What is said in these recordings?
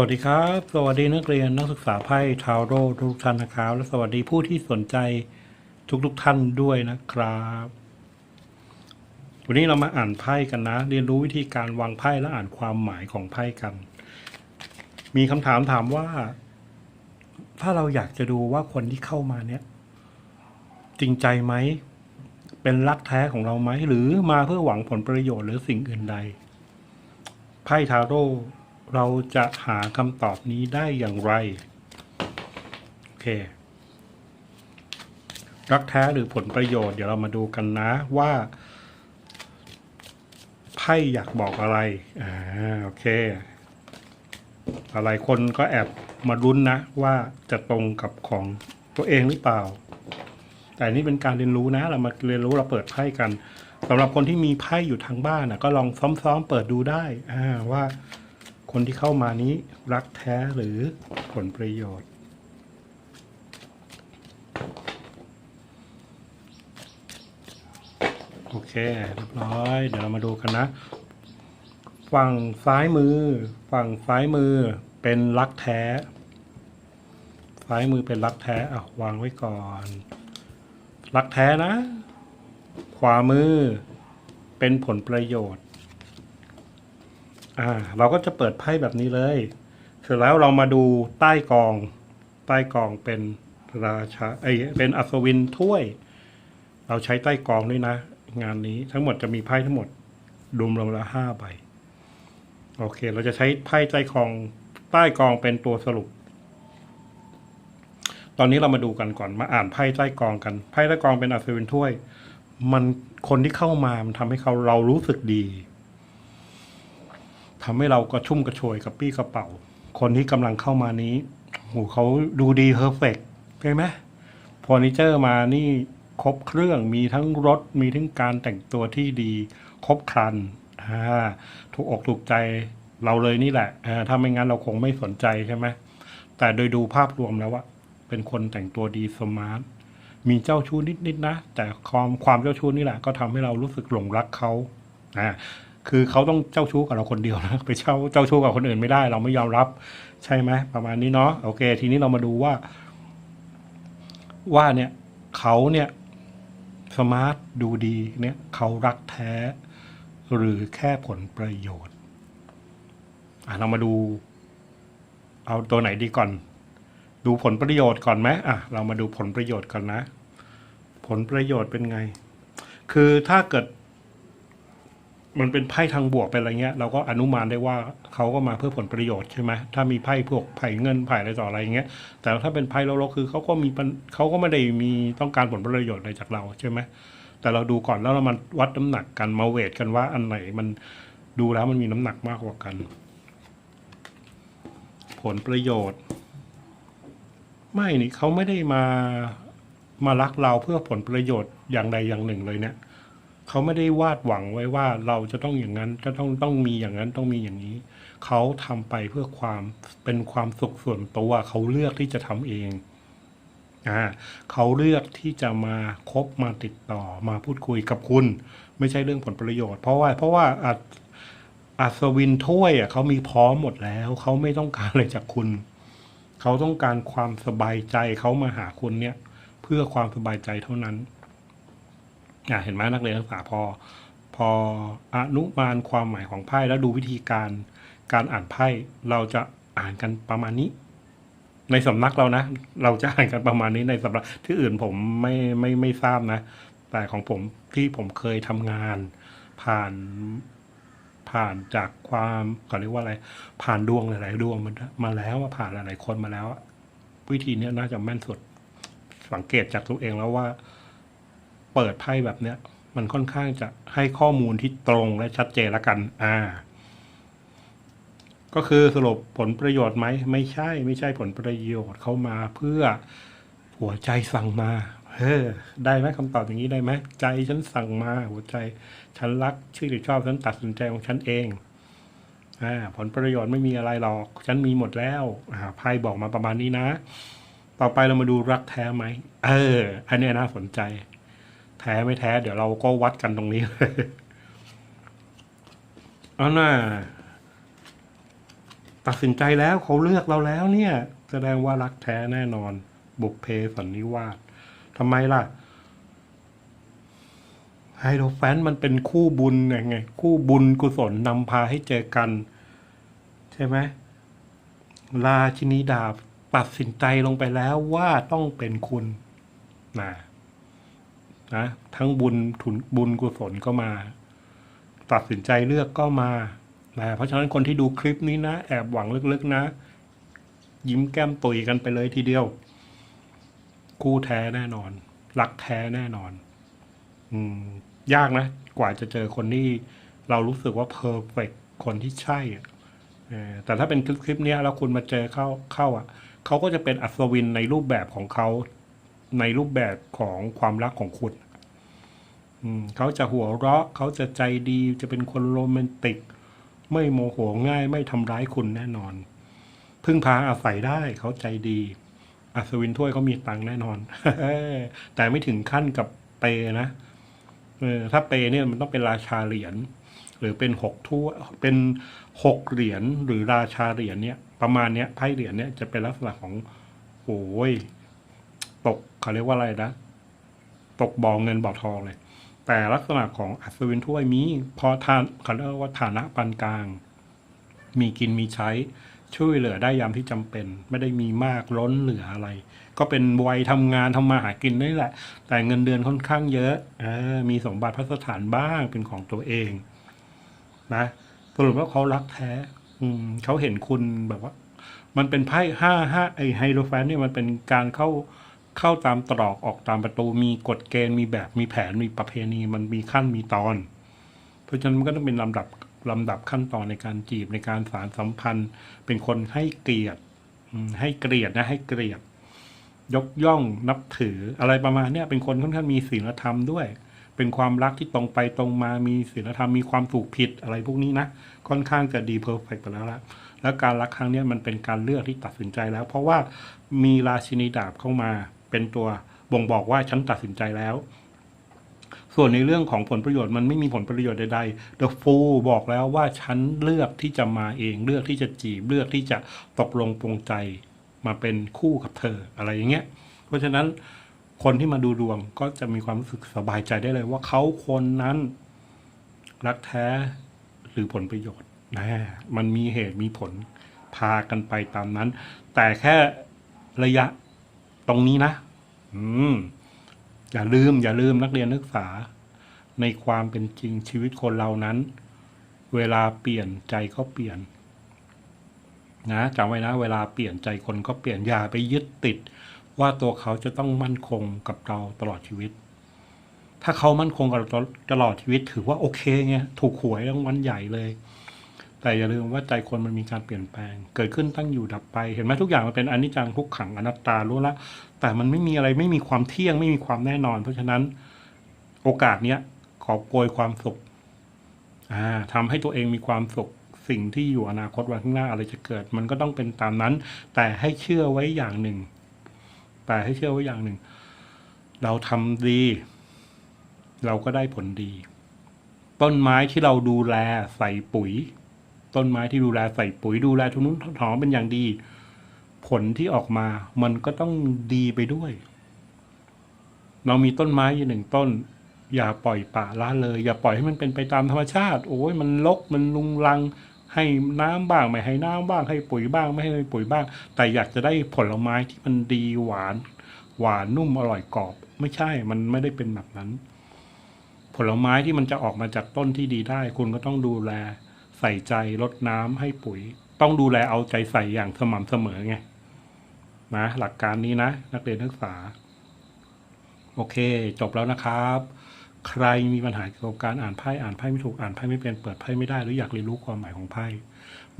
วัสดีครับ สวัสดีนักเรียนนักศึกษาไพ่ทาวโร่ทุกท่านนะครับ และสวัสดีผู้ที่สนใจทุกๆท่านด้วยนะครับ วันนี้เรามาอ่านไพ่กันนะ เรียนรู้วิธีการวางไพ่และอ่านความหมายของไพ่กัน มีคำถามถามว่า ถ้าเราอยากจะดูว่าคนที่เข้ามาเนี่ย จริงใจไหม เป็นรักแท้ของเราไหม หรือมาเพื่อหวังผลประโยชน์หรือสิ่งอื่นใด ไพ่ทาโร่ เราจะหาคำตอบนี้ได้อย่างไร โอเค รักแท้หรือผลประโยชน์เดี๋ยวเรามาดูกันนะว่าไพ่อยากบอกอะไร อ่า โอเคอะไรคนก็แอบมาลุ้นนะ ว่าจะตรงกับของตัวเองหรือเปล่า แต่นนี่เป็นการเรียนรู้นะ เรามาเรียนรู้เราเปิดไพ่กันสำหรับคนที่มีไพ่อยู่ทางบ้านนะก็ลองซ้อมๆเปิดดูได้ อ่า ว่า คนที่เข้ามานี้รักแท้หรือผลประโยชน์ โอเคเรียบร้อย เดี๋ยวเรามาดูกันนะ ฝั่งซ้ายมือ ฝั่งซ้ายมือเป็นรักแท้ ซ้ายมือเป็นรักแท้อะวางไว้ก่อน รักแท้นะ ขวามือเป็นผลประโยชน์ อ่าเราก็จะเปิดไพ่แบบนี้เลย เสร็จแล้วเรามาดูใต้กอง ใต้กองเป็นราชาไอยเป็นอัศวินถ้วย เราใช้ใต้กองด้วยนะ งานนี้ทั้งหมดจะมีไพ่ทั้งหมดรวมรวมละห้าใบโอเค เราจะใช้ไพ่ใต้กอง ใต้กองเป็นตัวสรุป ตอนนี้เรามาดูกันก่อนมาอ่านไพ่ใต้กองกันไพ่ใต้กองเป็นอัศวินถ้วย มันคนที่เข้ามามันทำให้เขาเรารู้สึกดี ทำให้เรากระชุ่มกระชวยกับปี้กระเป๋า คนที่กำลังเข้ามานี้โหเขาดูดีเพอร์เฟกใช่ไหมเฟอร์นิเจอร์มานี่ครบเครื่องมีทั้งรถมีทั้งการแต่งตัวที่ดี ครบครันถูกอกถูกใจเราเลยนี่แหละถ้าไม่งั้นเราคงไม่สนใจใช่ไหมแต่โดยดูภาพรวมแล้วอะเป็นคนแต่งตัวดีสมาร์ทมีเจ้าชู้นิดๆนะแต่ความความเจ้าชู้นี่แหละก็ทำให้เรารู้สึกหลงรักเขาอ่า คือเขาต้องเจ้าชู้กับเราคนเดียวนะไปเช่าเจ้าชู้กับคนอื่นไม่ได้ เราไม่ยอมรับใช่ไหมประมาณนี้เนาะโอเค ทีนี้เรามาดูว่า ว่าเนี่ยเขาเนี่ยสมาร์ทดูดีเนี่ยเขารักแท้ หรือแค่ผลประโยชน์อะเรามาดู เอาตัวไหนดีก่อน ดูผลประโยชน์ก่อนไหมอะเรามาดูผลประโยชน์ก่อนนะ ผลประโยชน์เป็นไง คือถ้าเกิด มันเป็นไพ่ทางบวกเป็นอะไรเงี้ยเราก็อนุมานได้ว่าเขาก็มาเพื่อผลประโยชน์ใช่ไหมถ้ามีไพ่พวกไพ่เงินไพ่อะไรต่ออะไรเงี้ยแต่ถ้าเป็นไพ่ลกๆคือเขาก็มีปัญเขาก็ไม่ได้มีต้องการผลประโยชน์อะไรจากเราใช่ไหมแต่เราดูก่อนแล้วเรามาวัดน้ำหนักกันมาเวทกันว่าอันไหนมันดูแล้วมันมีน้ำหนักมากกว่ากัน ผลประโยชน์ ไม่นี่เขาไม่ได้มามารักเราเพื่อผลประโยชน์อย่างใดอย่างหนึ่งเลยเนี่ย เขาไม่ได้วาดหวังไว้ว่าเราจะต้องอย่างนั้นจะต้องต้องมีอย่างนั้นต้องมีอย่างนี้ เขาทำไปเพื่อความเป็นความสุขส่วนตัวเขาเลือกที่จะทำเองอ่าเขาเลือกที่จะมาคบมาติดต่อมาพูดคุยกับคุณ ไม่ใช่เรื่องผลประโยชน์ เพราะว่าเพราะว่าอัศอัศวินถ้วยอะเขามีพร้อมหมดแล้ว เขาไม่ต้องการอะไรจากคุณ เขาต้องการความสบายใจเขามาหาคุณเนี่ย เพื่อความสบายใจเท่านั้น อะเห็นไหมนักเรียนนักศึกษาพอ พออนุมานความหมายของไพ่แล้วดูวิธีการการอ่านไพ่เราจะอ่านกันประมาณนี้ ในสำนักเรานะ เราจะอ่านกันประมาณนี้ในสำนักที่อื่นผมไม่ไม่ไม่ทราบนะ แต่ของผมที่ผมเคยทำงานผ่านผ่านจากความเขาเรียกว่าอะไร ผ่านดวงหลาย ๆ ดวงมามาแล้วผ่านหลาย ๆ คนมาแล้ว วิธีนี้น่าจะแม่นสุดสังเกตจากตัวเองแล้วว่า เปิดไพ่แบบเนี้ย มันค่อนข้างจะให้ข้อมูลที่ตรงและชัดเจนละกัน อ่า ก็คือสรุปผลประโยชน์ไหม ไม่ใช่ ไม่ใช่ผลประโยชน์เข้ามาเพื่อหัวใจสั่งมาเออได้ไหมคำตอบอย่างนี้ได้ไหมใจฉันสั่งมา หัวใจ ฉันรักชื่อหรือชอบฉันตัดสินใจของฉันเองอ่าผลประโยชน์ไม่มีอะไรหรอก ฉันมีหมดแล้วอ่าไพ่บอกมาประมาณนี้นะ ต่อไปเรามาดูรักแท้ไหมเออ อันนี้น่าสนใจ แท้ไม่แท้ เดี๋ยวเราก็วัดกันตรงนี้เลยเอาหน่าตัดสินใจแล้วเขาเลือกเราแล้วเนี่ย แสดงว่ารักแท้แน่นอน บุพเพสันนิวาสทำไมล่ะไฮโดรแฟนมันเป็นคู่บุญไง คู่บุญกุศลนำพาให้เจอกัน ใช่ไหมราชินีดาบตัดสินใจลงไปแล้วว่าต้องเป็นคุณนะ นะทั้งบุญทุนบุญกุศลก็มา ตัดสินใจเลือกก็มานะเพราะฉะนั้นคนที่ดูคลิปนี้นะ แอบหวังลึกๆนะ ยิ้มแก้มตุยกันไปเลยทีเดียว คู่แท้แน่นอนรักแท้แน่นอน อืม ยากนะ กว่าจะเจอคนที่เรารู้สึกว่าเพอร์เฟกคนที่ใช่อะแต่ถ้าเป็นคลิปคลิปนี้แล้วคุณมาเจอเข้าเข้าอะเขาก็จะเป็นอัศวินในรูปแบบของเขา ในรูปแบบของความรักของคุณเขาจะหัวเราะเขาจะใจดีจะเป็นคนโรแมนติก ไม่โมโหง่าย ไม่ทำร้ายคุณแน่นอน พึ่งพาอาศัยได้เขาใจดี อัศวินถ้วยเขามีตังแน่นอน แต่ไม่ถึงขั้นกับเปนะถ้าเปเนี่ยมันต้องเป็นราชาเหรียญหรือเป็นหกถ้วยเป็นหกเหรียญหรือราชาเหรียญเนี่ย ประมาณเนี้ยไพ่เหรียญเนี่ยจะเป็นลักษณะของโอ้ย ตกเขาเรียกว่าอะไรนะ ตกบ่อเงินบ่อทองเลย แต่ลักษณะของอัศวินถ้วยมีพอทานเขาเรียกว่าฐานะปานกลาง มีกินมีใช้ ช่วยเหลือได้ยามที่จำเป็น ไม่ได้มีมากล้นเหลืออะไร ก็เป็นวัยทำงานทำมาหากินนี่แหละ แต่เงินเดือนค่อนข้างเยอะอมีสมบัติพัสถานบ้างเป็นของตัวเองนะสรุปว่าเขารักแท้ อืมเขาเห็นคุณแบบว่า มันเป็นไพ่ห้าห้าไอไฮโดรแฟนเนี่ยมันเป็นการเข้า เข้าตามตรอกออกตามประตูมีกฎเกณฑ์มีแบบมีแผนมีประเพณีมันมีขั้นมีตอน เพราะฉะนั้นมันก็ต้องเป็นลำดับลำดับขั้นตอนในการจีบในการสารสัมพันธ์ เป็นคนให้เกียรติให้เกียรตินะให้เกียรติยกย่องนับถืออะไรประมาณเนี้ยเป็นคนค่อนข้างมีศีลธรรมด้วย เป็นความรักที่ตรงไปตรงมามีศีลธรรมมีความถูกผิดอะไรพวกนี้นะค่อนข้างจะดีเพอร์เฟกต์ไปแล้วละแล้วการรักครั้งนี้มันเป็นการเลือกที่ตัดสินใจแล้ว เพราะว่ามีราชินีดาบเข้ามา เป็นตัวบ่งบอกว่าฉันตัดสินใจแล้ว ส่วนในเรื่องของผลประโยชน์มันไม่มีผลประโยชน์ใดๆ The Fool บอกแล้วว่าฉันเลือกที่จะมาเอง เลือกที่จะจีบ เลือกที่จะตกลงปรงใจมาเป็นคู่กับเธออะไรอย่างเงี้ย เพราะฉะนั้นคนที่มาดูดวงก็จะมีความรู้สึกสบายใจได้เลยว่าเขาคนนั้น รักแท้หรือผลประโยชน์นะมันมีเหตุมีผลพากันไปตามนั้น แต่แค่ระยะ ตรงนี้นะ อืม อย่าลืม อย่าลืมนักเรียนนักศึกษา ในความเป็นจริงชีวิตคนเรานั้น เวลาเปลี่ยนใจก็เปลี่ยน นะจำไว้นะ เวลาเปลี่ยนใจคนก็เปลี่ยนอย่าไปยึดติด ว่าตัวเขาจะต้องมั่นคงกับเราตลอดชีวิต ถ้าเขามั่นคงกับเราตลอดชีวิต ถือว่าโอเคไงถูกหวยรางวัลใหญ่เลย แต่อย่าลืมว่าใจคนมันมีการเปลี่ยนแปลง เกิดขึ้นตั้งอยู่ดับไป เห็นไหมทุกอย่างมันเป็นอนิจจังทุกขังอนัตตารู้ละ แต่มันไม่มีอะไรไม่มีความเที่ยงไม่มีความแน่นอน เพราะฉะนั้นโอกาสเนี้ยขอโกยความสุขอ่าทำให้ตัวเองมีความสุขสิ่งที่อยู่อนาคตวันข้างหน้าอะไรจะเกิด มันก็ต้องเป็นตามนั้น แต่ให้เชื่อไว้อย่างหนึ่ง แต่ให้เชื่อไว้อย่างหนึ่ง เราทำดี เราก็ได้ผลดี ต้นไม้ที่เราดูแลใส่ปุ๋ย ต้นไม้ที่ดูแลใส่ปุ๋ยดูแลทุนนุ้นถอนเป็นอย่างดี ผลที่ออกมามันก็ต้องดีไปด้วย เรามีต้นไม้อยู่หนึ่งต้น อย่าปล่อยป่าละเลย อย่าปล่อยให้มันเป็นไปตามธรรมชาติ โอ้ยมันลกมันลุงลัง ให้น้ำบ้างไม่ให้น้ำบ้าง ให้ปุ๋ยบ้างไม่ให้ปุ๋ยบ้าง แต่อยากจะได้ผลไม้ที่มันดีหวาน หวานนุ่มอร่อยกรอบ ไม่ใช่มันไม่ได้เป็นแบบนั้น ผลไม้ที่มันจะออกมาจากต้นที่ดีได้ คุณก็ต้องดูแล ใส่ใจรดน้ำให้ปุ๋ย ต้องดูแลเอาใจใส่อย่างสม่ำเสมอไงนะหลักการนี้นะ นักเรียนนักศึกษา โอเค จบแล้วนะครับ ใครมีปัญหาเกี่ยวกับการอ่านไพ่อ่านไพ่ไม่ถูกอ่านไพ่ไม่เป็นเปิดไพ่ไม่ได้หรืออยากเรียนรู้ความหมายของไพ่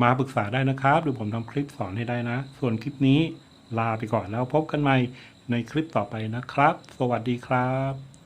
มาปรึกษาได้นะครับ หรือผมทำคลิปสอนให้ได้นะ ส่วนคลิปนี้ลาไปก่อนแล้วพบกันใหม่ในคลิปต่อไปนะครับ สวัสดีครับ